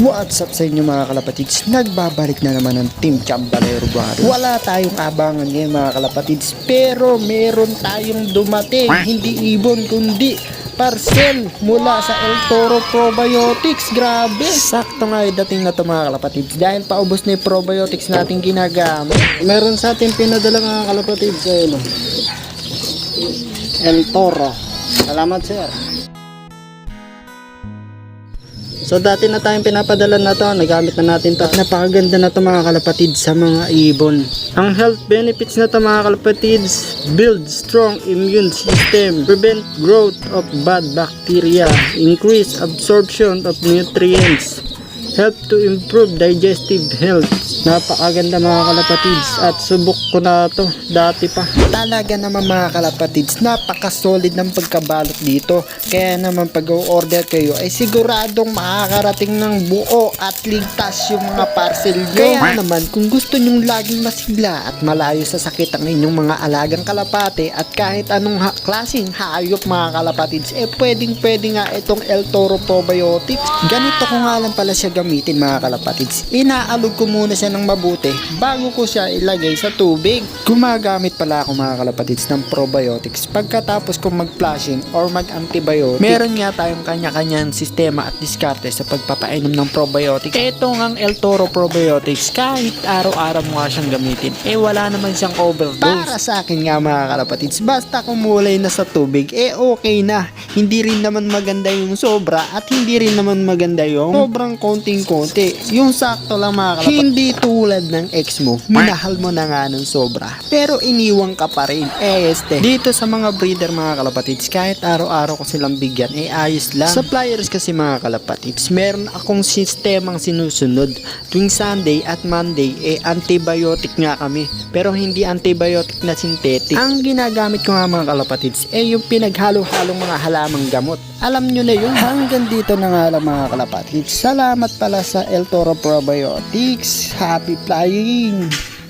What's up sa inyo mga kalapatids? Nagbabalik na naman ang Team Chambalero Baro. Wala tayong abangan ngayon mga kalapatids pero meron tayong dumating. Hindi ibon kundi parcel mula sa El Toro Probiotics. Grabe! Sakto nga yung dating na to mga kalapatids dahil paubos na yung probiotics natin ginagamit. Meron sa ating pinadala mga kalapatid sa ano. El Toro. Salamat sir. So dati na tayong pinapadala na to, nagamit na natin to. Napakaganda na to mga kalapatid sa mga ibon. Ang health benefits na to mga kalapatids, build strong immune system, prevent growth of bad bacteria, increase absorption of nutrients, help to improve digestive health. Napakaganda mga kalapatids at subok ko na to dati pa. Talaga naman mga kalapatids, napaka-solid ng pagkabalot dito. Kaya naman pag order kayo ay siguradong makakarating ng buo at ligtas yung mga parcel nyo. Kaya naman kung gusto nyong laging masigla at malayo sa sakit ang inyong mga alagang kalapate at kahit anong ha- klaseng hayop mga kalapatids, eh pwedeng pwede nga itong El Toro Probiotics. Ganito ko nga lang pala siya gamitin mga kalapatids. Inaalog ko muna siya ng mabuti bago ko siya ilagay sa tubig. Gumagamit pala ako mga kalapatids ng probiotics pagkatapos kong mag-flushing or mag-antibiotic. Meron nga tayong kanya-kanyang sistema at diskarte sa pagpapainom ng probiotics. Ito ang El Toro Probiotics kahit araw-araw mo nga siyang gamitin eh wala naman siyang overdose. Para sa akin nga mga kalapatids basta kumulay na sa tubig eh okay na. Hindi rin naman maganda yung sobra at hindi rin naman maganda yung sobrang konting-konti. Yung sakto lang mga kalapatids. Hindi tulad ng ex mo, minahal mo na nga ng sobra. Pero iniwang ka pa rin. Eh, este. Dito sa mga breeder mga kalapatids, kahit araw-araw ko silang bigyan, eh ayos lang. Sa flyers kasi mga kalapatids, meron akong sistemang sinusunod. Tuwing Sunday at Monday, eh antibiotic nga kami. Pero hindi antibiotic na synthetic. Ang ginagamit ko nga mga kalapatids, eh yung pinaghalo-halong mga halamang gamot. Alam nyo na yun. Hanggang dito na nga lang mga kalapatids. Salamat pala sa El Toro Probiotics. Happy flying!